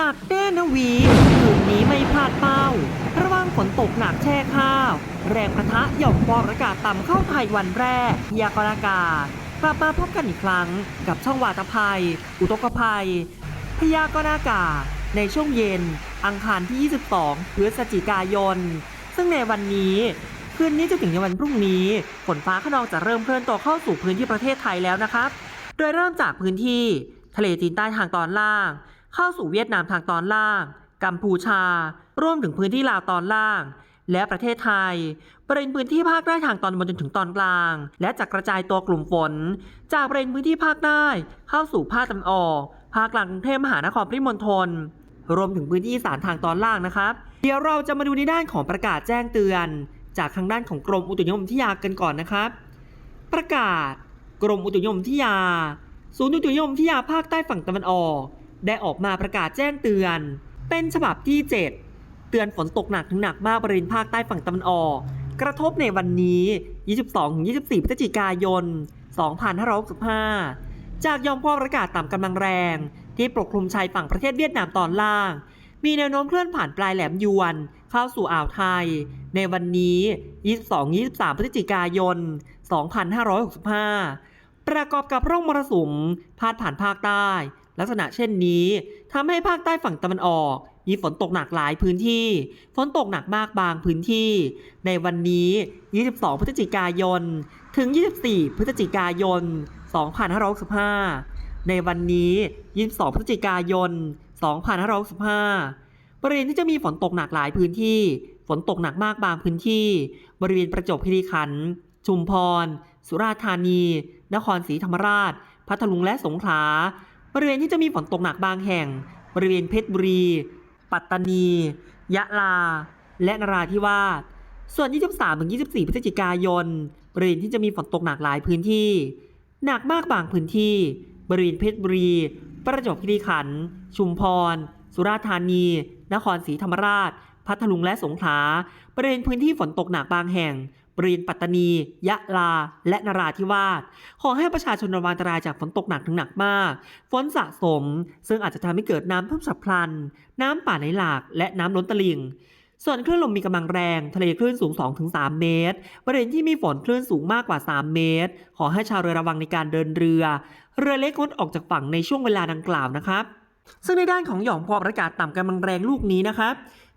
หนักแน่นะวีคืนนี้ไม่พลาดเป้า ระวังฝนตกหนักแช่ข้าว แรงประทะหย่อมความอากาศต่ำเข้าไทยวันแรกพยากรณ์อากาศ กลับมาพบกันอีกครั้ง กับช่องวาตภัย อุทกภัย พยากรณ์อากาศ ในช่วงเย็น อังคารที่ 22พฤศจิกายน ซึ่งในวันนี้คืนนี้จะถึงในวันพรุ่งนี้ ฝนฟ้าขนองจะเริ่มเคลื่อนตัวเข้าสู่พื้นที่ประเทศไทยแล้วนะครับ โดยเริ่มจากพื้นที่ ทะเลจีนใต้ทางตอนล่าง เข้าสู่เวียดนามทางตอนล่าง กัมพูชา ร่วมถึงพื้นที่ลาวตอนล่าง และประเทศไทย บริเวณพื้นที่ภาคใต้ทางตอนบนจนถึงตอนกลาง และจะกระจายตัวกลุ่มฝน จากบริเวณพื้นที่ภาคใต้เข้าสู่ภาคตะวันออก ภาคกลางกรุงเทพมหานครปริมณฑลรวมถึงพื้นที่อีสานทางตอนล่างนะครับ เดี๋ยวเราจะมาดูในด้านของประกาศแจ้งเตือน จากทางด้านของกรมอุตุนิยมวิทยากันก่อนนะครับ ประกาศ กรมอุตุนิยมวิทยา ศูนย์อุตุนิยมวิทยาภาคใต้ฝั่งตะวันออก ได้ออกมาประกาศแจ้งเตือน เป็นฉบับที่ 7 เตือนฝนตกหนักถึงหนักมากบริเวณภาคใต้ฝั่งตะวันออก กระทบในวันนี้ 22-24 พฤศจิกายน 2565 จากยอมความอากาศต่ำกำลังแรง ที่ปกคลุมชายฝั่งประเทศเวียดนามตอนล่าง มีแนวโน้มเคลื่อนผ่านปลายแหลมยวน เข้าสู่อ่าวไทย ในวันนี้ 22-23 พฤศจิกายน 2565ประกอบกับร่องมรสุมพาดผ่านภาคใต้ ลักษณะเช่นนี้ทำให้ภาคใต้ฝั่งตะวันออก มีฝนตกหนักหลายพื้นที่ ฝนตกหนักมากบางพื้นที่ ในวันนี้ 22 พฤศจิกายน ถึง 24 พฤศจิกายน 2565 ในวันนี้ 22 พฤศจิกายน 2565 บริเวณที่จะมีฝนตกหนักหลายพื้นที่ ฝนตกหนักมากบางพื้นที่ บริเวณประจวบคีรีขันธ์ ชุมพร สุราษฎร์ธานี นครศรีธรรมราช พัทลุงและสงขลา บริเวณที่จะมีฝนตกหนักบางแห่ง บริเวณเพชรบุรี ปัตตานี ยะลา และนราธิวาส ส่วน 23-24 พฤศจิกายน บริเวณที่จะมีฝนตกหนักหลายพื้นที่ หนักมากบางพื้นที่ บริเวณเพชรบุรี ประจวบคีรีขันธ์ ชุมพร สุราษฎร์ธานี นครศรีธรรมราช พัทลุงและสงขลา บริเวณพื้นที่ฝนตกหนักบางแห่ง บริเวณปัตตานี ยะลา และนราธิวาส ขอให้ประชาชนระวังอันตรายจากฝนตกหนักถึงหนักมาก ฝนสะสม ซึ่งอาจจะทำให้เกิดน้ำท่วมฉับพลัน น้ำป่าไหลหลาก และน้ำล้นตลิ่งส่วนคลื่นลมมีกำลังแรง ทะเลคลื่นสูง 2-3 เมตร บริเวณที่มีฝนคลื่นสูงมากกว่า 3 เมตร ขอให้ชาวเรือระวังในการเดินเรือ เรือเล็กงดออกจากฝั่งในช่วงเวลาดังกล่าวนะครับ ซึ่งในด้านของหย่อมความอากาศต่ำกำลังแรงลูกนี้นะครับ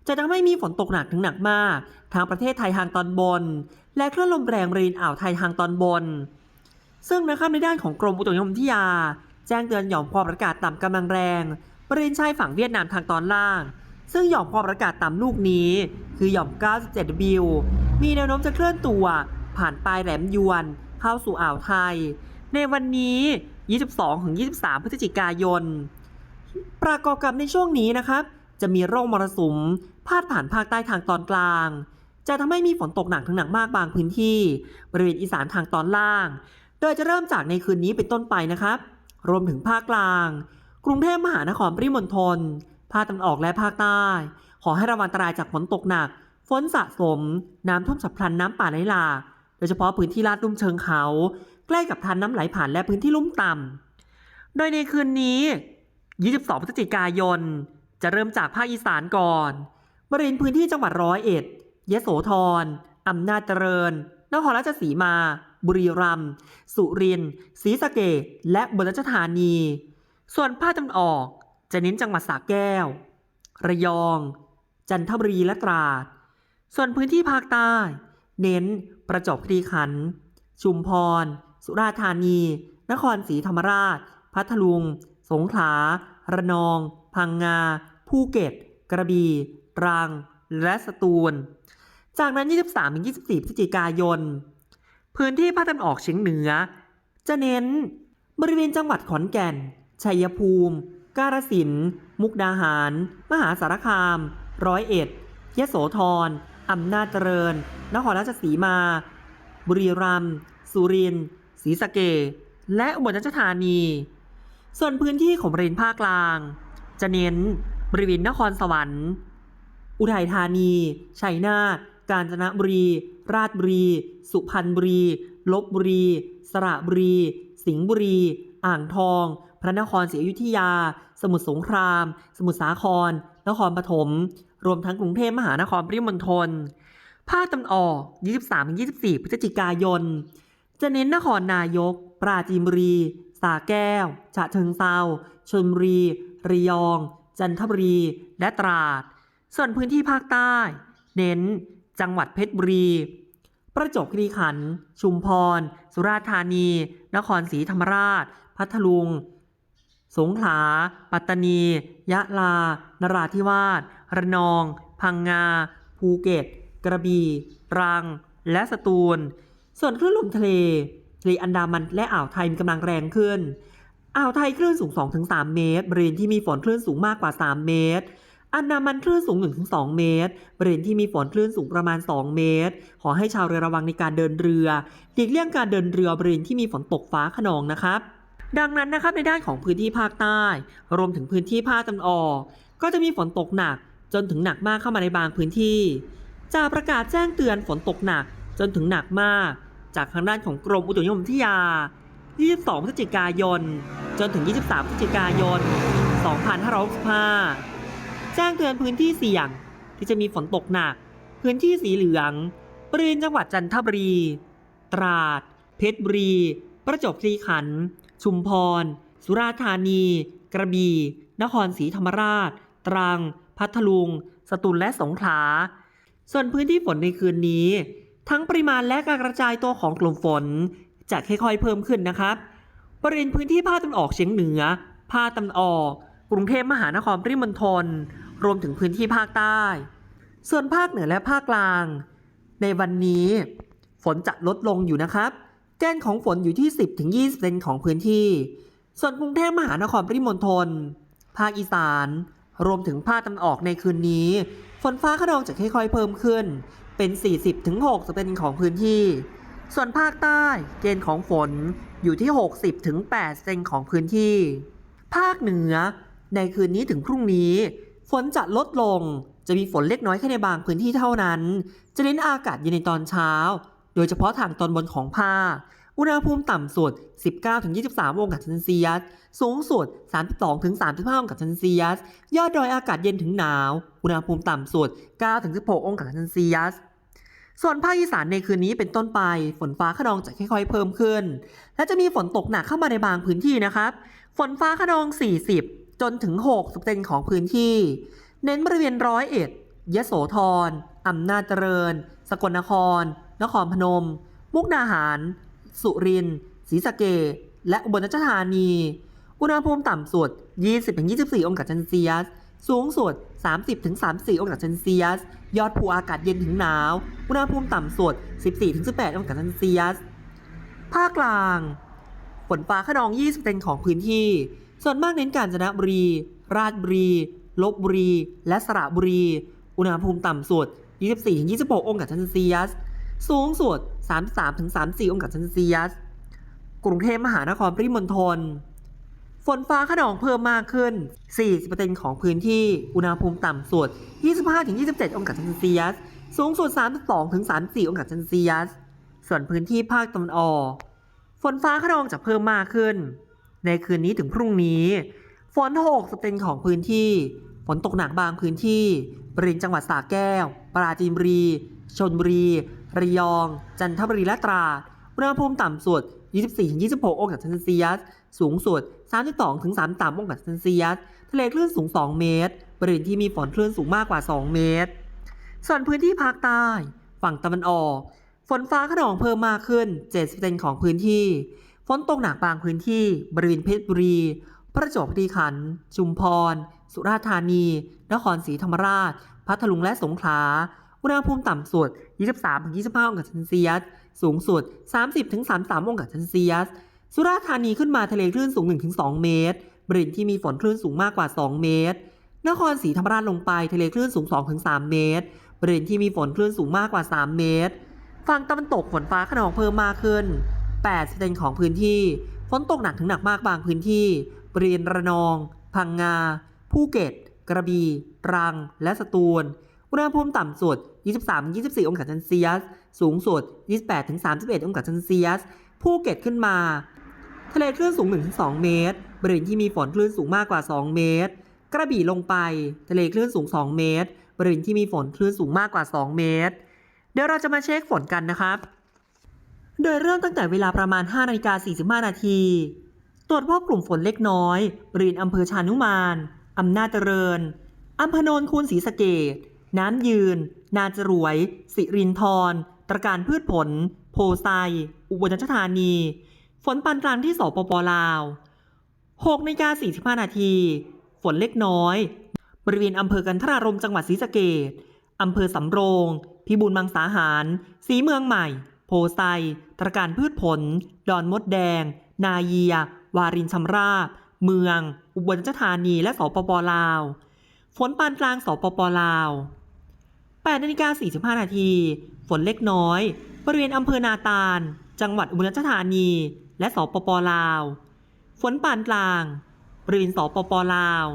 จะทำให้มีฝนตกหนักถึงหนักมาก ทางประเทศไทยทางตอนบน และคลื่นลมแรงบริเวณอ่าวไทยทางตอนบน ซึ่งนะครับในด้านของกรมอุตุนิยมวิทยา แจ้งเตือนหย่อมความอากาศต่ำกำลังแรงบริเวณชายฝั่งเวียดนามทางตอนล่าง ซึ่งหย่อมความอากาศต่ำลูกนี้ คือหย่อม 97 w มีแนวโน้มจะเคลื่อนตัว ผ่านปลายแหลมยวน เข้าสู่อ่าวไทย ในวันนี้ 22-23 พฤศจิกายน ประกอบกับในช่วงนี้นะครับ จะมีร่องมรสุมพาดผ่านภาคใต้ทางตอนกลาง จะทำให้มีฝนตกหนักถึงหนักมากบางพื้นที่ บริเวณอีสานทางตอนล่าง โดยจะเริ่มจากในคืนนี้เป็นต้นไปนะครับ รวมถึงภาคกลาง กรุงเทพมหานครปริมณฑลภาคตะวันออกและภาคใต้ ขอให้ระวังอันตรายจากฝนตกหนัก ฝนสะสม น้ำท่วมฉับพลันน้ำป่าไหลหลากโดยเฉพาะพื้นที่ลาดลุ่มเชิงเขา ใกล้กับทานน้ำไหลผ่านและพื้นที่ลุ่มต่ำโดยในคืนนี้ 22 พฤศจิกายน จะเริ่มจากภาคอีสานก่อนบริเวณพื้นที่จังหวัดร้อยเอ็ด ยโสธรอำนาจเจริญ นครราชสีมา บุรีรัมย์ สุรินทร์ ศรีสะเกษและอุบลราชธานี ส่วนภาคตะวันออก จะเน้นจังหวัดสระแก้ว ระยอง จันทบุรีและตราด ส่วนพื้นที่ภาคใต้ เน้นประจวบคีรีขันธ์ ชุมพร สุราษฎร์ธานี นครศรีธรรมราช พัทลุง สงขลา ระนอง พังงา ภูเก็ต กระบี่ ตรัง และสตูล จากนั้น 23-24 พฤศจิกายน พื้นที่ภาคตะวันออกเฉียงเหนือ จะเน้นบริเวณจังหวัดขอนแก่น ชัยภูมิ กาฬสินธุ์มุกดาหาร มหาสารคาม ร้อยเอ็ด ยโสธร อำนาจเจริญ นครราชสีมา บุรีรัมย์ สุรินทร์ ศรีสะเกษและอุบลราชธานี ส่วนพื้นที่ของบริเวณภาคกลาง จะเน้นบริเวณนครสวรรค์ อุทัยธานี ชัยนาท กาญจนบุรี ราชบุรี สุพรรณบุรี ลบบุรี สระบุรี สิงห์บุรี อ่างทอง พระนครศรีอยุธยา สมุทรสงคราม สมุทรสาคร นครปฐม รวมทั้งกรุงเทพมหานครปริมณฑล ภาคตะวันออก 23-24 พฤศจิกายน จะเน้นนครนายก ปราจีนบุรีสระแก้ว ฉะเชิงเซาชลบุรี ระยอง จันทบุรี และตราด ส่วนพื้นที่ภาคใต้ เน้น จังหวัดเพชรบุรี ประจวบคีรีขันธ์ ชุมพร สุราษฎร์ธานี นครศรีธรรมราช พัทลุง สงขลา ปัตตานี ยะลา นราธิวาส ระนอง พังงา ภูเก็ต กระบี่ ตรัง และสตูล ส่วนคลื่นลมทะเลทะเลอันดามันและอ่าวไทยมีกำลังแรงขึ้น อ่าวไทยคลื่นสูง 2-3 เมตร บริเวณที่มีฝนคลื่นสูงมากกว่า 3 เมตร อันดามันคลื่นสูง 1-2 เมตร บริเวณที่มีฝนคลื่นสูงประมาณ 2 เมตร ขอให้ชาวเรือระวังในการเดินเรือ หลีกเลี่ยงการเดินเรือบริเวณที่มีฝนตกฟ้าขนองนะครับ ดังนั้นนะครับในด้านของพื้นที่ภาคใต้ รวมถึงพื้นที่ภาคตะวันออก ก็จะมีฝนตกหนัก จนถึงหนักมากเข้ามาในบางพื้นที่จากประกาศแจ้งเตือนฝนตกหนัก จนถึงหนักมาก จากทางด้านของกรมอุตุนิยมวิทยา 22 พฤศจิกายน จนถึง 23 พฤศจิกายน 2565 แจ้งเตือนพื้นที่เสี่ยงที่จะมีฝนตกหนัก พื้นที่สีเหลืองบริเวณจังหวัดจันทบุรี ตราด เพชรบุรี ประจวบคีรีขันธ์ชุมพร สุราษฎร์ธานี กระบี่ นครศรีธรรมราช ตรัง พัทลุง สตูลและสงขลา ส่วนพื้นที่ฝนในคืนนี้ ทั้งปริมาณและการกระจายตัวของกลุ่มฝนจะค่อยๆเพิ่มขึ้นนะครับบริเวณพื้นที่ภาคตะวันออกเฉียงเหนือ ภาคตะวันออก กรุงเทพมหานครปริมณฑล รวมถึงพื้นที่ภาคใต้ ส่วนภาคเหนือและภาคกลาง ในวันนี้ฝนจะลดลงอยู่นะครับแกนของฝนอยู่ที่ 10-20เซนของพื้นที่ ส่วนกรุงเทพมหานครปริมณฑล ภาคอีสาน รวมถึงภาคตะวันออกในคืนนี้ ฝนฟ้าขนองจะค่อยๆเพิ่มขึ้น เป็น 40-60เซนของพื้นที่ ส่วนภาคใต้ เกณฑ์ของฝนอยู่ที่ 60-8เซนของพื้นที่ ภาคเหนือ ในคืนนี้ถึงพรุ่งนี้ ฝนจะลดลง จะมีฝนเล็กน้อยแค่ในบางพื้นที่เท่านั้น จะเน้นอากาศเย็นในตอนเช้า โดยเฉพาะทางตอนบนของภาค อุณหภูมิต่ำสุด 19-23 องศาเซนเซียส สูงสุด 32-35 องศาเซนเซียส ยอดดอยอากาศเย็นถึงหนาว อุณหภูมิต่ำสุด 9-16 องศาเซนเซียสส่วนภาคอีสานในคืนนี้เป็นต้นไป ฝนฟ้าขนองจะค่อยๆเพิ่มขึ้น และจะมีฝนตกหนักเข้ามาในบางพื้นที่นะครับ ฝนฟ้าขนอง 40 จนถึง60เซนของพื้นที่ เน้นบริเวณร้อยเอ็ดยโสธรอำนาจเจริญ สกลนคร นครพนม มุกดาหาร สุรินทร์ศรีสะเกษและอุบลราชธานี อุณหภูมิต่ำสุด 20-24 องศาเซนเซียส สูงสุด 30-34 องศาเซนเซียส ยอดภูอากาศเย็นถึงหนาว อุณหภูมิต่ำสุด 14-18 องศาเซนเซียส ภาคกลาง ฝนฟ้าขนอง 20%ของพื้นที่ ส่วนมากเน้นกาญจนบุรี ราชบุรี ลบบุรี และสระบุรี อุณหภูมิต่ำสุด 24-26 องศาเซนเซียส สูงสุด 33-34 องศาเซนเซียส กรุงเทพมหานครปริมณฑล ฝนฟ้าขนองเพิ่มมากขึ้น 40%ของพื้นที่ อุณหภูมิต่ำสุด 25-27 องศาเซนเซียส สูงสุด 32-34 องศาเซนเซียส ส่วนพื้นที่ภาคตะวันออก ฝนฟ้าขนองจะเพิ่มมากขึ้น ในคืนนี้ถึงพรุ่งนี้ ฝน 60%ของพื้นที่ ฝนตกหนักบางพื้นที่บริเวณจังหวัดสระแก้ว ปราจีนบุรีชลบุรี ระยอง จันทบุรี และตราดอุณหภูมิต่ำสุด 24-26 องศาเซนเซียส สูงสุด 32-33 องศาเซนเซียส ทะเลคลื่นสูง 2 เมตร บริเวณที่มีฝนคลื่นสูงมากกว่า 2 เมตร ส่วนพื้นที่ภาคใต้ ฝั่งตะวันออก ฝนฟ้าขนองเพิ่มมากขึ้น 70%ของพื้นที่ ฝนตกหนักบางพื้นที่บริเวณเพชรบุรี ประจวบคีรีขันธ์ชุมพร สุราษฎร์ธานี นครศรีธรรมราช พัทลุงและสงขลา อุณหภูมิต่ำสุด 23-25 องศาเซนเซียส สูงสุด 30-33 องศาเซนเซียส สุราษฎร์ธานีขึ้นมาทะเลคลื่นสูง 1-2 เมตร บริเวณที่มีฝนคลื่นสูงมากกว่า 2 เมตร นครศรีธรรมราชลงไปทะเลคลื่นสูง 2-3 เมตร บริเวณที่มีฝนคลื่นสูงมากกว่า 3 เมตร ฝั่งตะวันตกฝนฟ้าขนองเพิ่มมากขึ้น 8%ของพื้นที่ฝนตกหนักถึงหนักมากบางพื้นที่บริเวณระนอง พังงา ภูเก็ต กระบี่ตรัง และสตูล อุณหภูมิต่ำสุด 23-24 องศาเซนเซียส สูงสุด 28-31 องศาเซนเซียส ภูเก็ตขึ้นมา ทะเลคลื่นสูง 1-2 เมตร บริเวณที่มีฝนคลื่นสูงมากกว่า 2 เมตร กระบี่ลงไป ทะเลคลื่นสูง 2 เมตร บริเวณที่มีฝนคลื่นสูงมากกว่า 2 เมตร เดี๋ยวเราจะมาเช็คฝนกันนะครับ โดยเริ่มตั้งแต่เวลาประมาณ 5นาฬิกา45 นาที ตรวจพบกลุ่มฝนเล็กน้อยบริเวณอำเภอชานุมาน อำนาจเจริญ อำเภอโนนคูนศรีสะเกดน้ำยืน นาจรวย สิรินทรตระการพืชผล โพไซ อุบลราชธานี ฝนปานกลางที่สปปลาว 6นาฬิกา45 นาที ฝนเล็กน้อย บริเวณอำเภอกันทรารมจังหวัดศรีสะเกดอำเภอสำโรง พิบูลมังสาหาร สีเมืองใหม่ โพไซ ตระการพืชผล ดอนมดแดง นาเยีย วารินชำราบ เมือง อุบลราชธานี และสปปลาว ฝนปานกลางสปปลาว8นาฬิกา45 นาที ฝนเล็กน้อย บริเวณอำเภอนาตาล จังหวัดอุบลราชธานี และสปปลาว ฝนปานกลาง บริเวณสปปลาว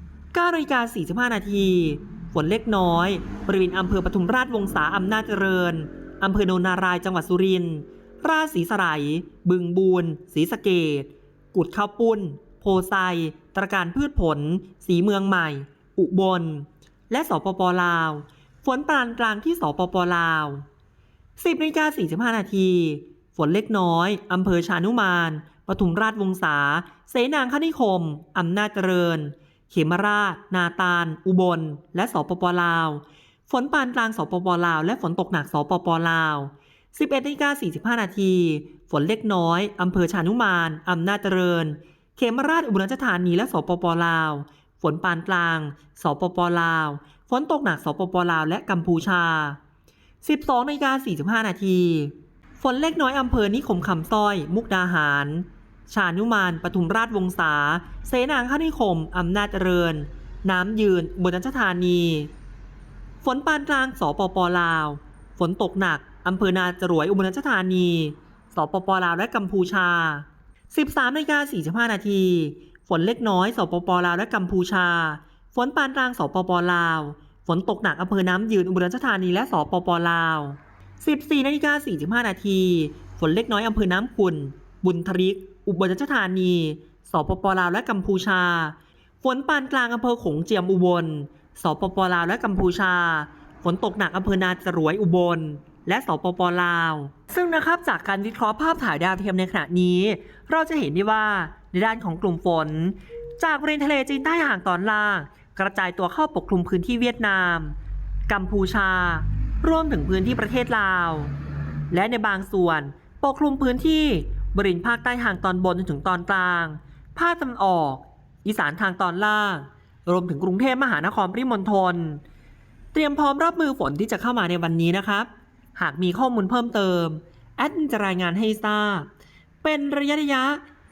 9นาฬิกา45 นาที ฝนเล็กน้อย บริเวณอำเภอปทุมราชวงศาอำนาจเจริญ อำเภอโนนารายจังหวัดสุรินทร์ราชสีสไลยบึงบูนศรีสะเกดกุดข้าวปุ้น โพไซตรการพืชผล สีเมืองใหม่ อุบล และสปปลาว ฝนปานกลางที่สปปลาว 10นาฬิกา45 นาที ฝนเล็กน้อย อำเภอชานุมาน ปทุมราชวงศา เสนางคณิคม อำนาจเจริญ เขมราช นาตาล อุบล และสปปลาว ฝนปานกลางสปปลาว และฝนตกหนักสปปลาว 11นาฬิกา45 นาที ฝนเล็กน้อย อำเภอชานุมาน อำนาจเจริญ เขมราชอุบลราชธานีและสปปลาว ฝนปานกลาง สปปลาว ฝนตกหนักสปปลาว และกัมพูชา 12นาฬิกา45 นาที ฝนเล็กน้อยอำเภอนิคมคำสร้อย มุกดาหาร ชานุมาน ปทุมราชวงศา เสนางคณิคม อำนาจเจริญ น้ำยืน อุบลราชธานี ฝนปานกลางสปปลาว ฝนตกหนัก อำเภอนาจรวยอุบลราชธานี สปปลาวและกัมพูชา 13นาฬิกา45 นาที ฝนเล็กน้อย สปปลาวและกัมพูชา ฝนปานกลางสปปลาว ฝนตกหนักอำเภอน้ำยืนอุบลราชธานีและสปปลาว 14นาฬิกา45 นาที ฝนเล็กน้อยอำเภอน้ำขุนบุญทริก อุบลราชธานี สปปลาวและกัมพูชา ฝนปานกลางอำเภอขงเจียมอุบล สปปลาวและกัมพูชา ฝนตกหนักอำเภอนาจรวยอุบล และสปปลาว ซึ่งนะครับจากการวิเคราะห์ภาพถ่ายดาวเทียมในขณะนี้ เราจะเห็นได้ว่าในด้านของกลุ่มฝน จากบริเวณทะเลจีนใต้ห่างตอนล่าง กระจายตัวเข้าปกคลุมพื้นที่เวียดนาม กัมพูชา รวมถึงพื้นที่ประเทศลาว และในบางส่วนปกคลุมพื้นที่บริเวณภาคใต้ห่างตอนบนจนถึงตอนกลาง ภาคตะวันออก อีสานทางตอนล่าง รวมถึงกรุงเทพมหานครปริมณฑลเตรียมพร้อมรับมือฝนที่จะเข้ามาในวันนี้นะครับ หากมีข้อมูลเพิ่มเติม แอดจะรายงานให้ทราบ เป็นระยะระยะ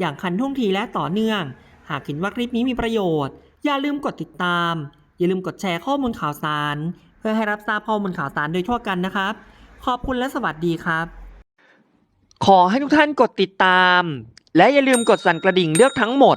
อย่างคันท่วงทีและต่อเนื่อง หากเห็นว่าคลิปนี้มีประโยชน์ อย่าลืมกดติดตาม อย่าลืมกดแชร์ข้อมูลข่าวสาร เพื่อให้รับทราบข้อมูลข่าวสารโดยทั่วกันนะครับ ขอบคุณและสวัสดีครับ ขอให้ทุกท่านกดติดตาม และอย่าลืมกดสั่นกระดิ่งเลือกทั้งหมด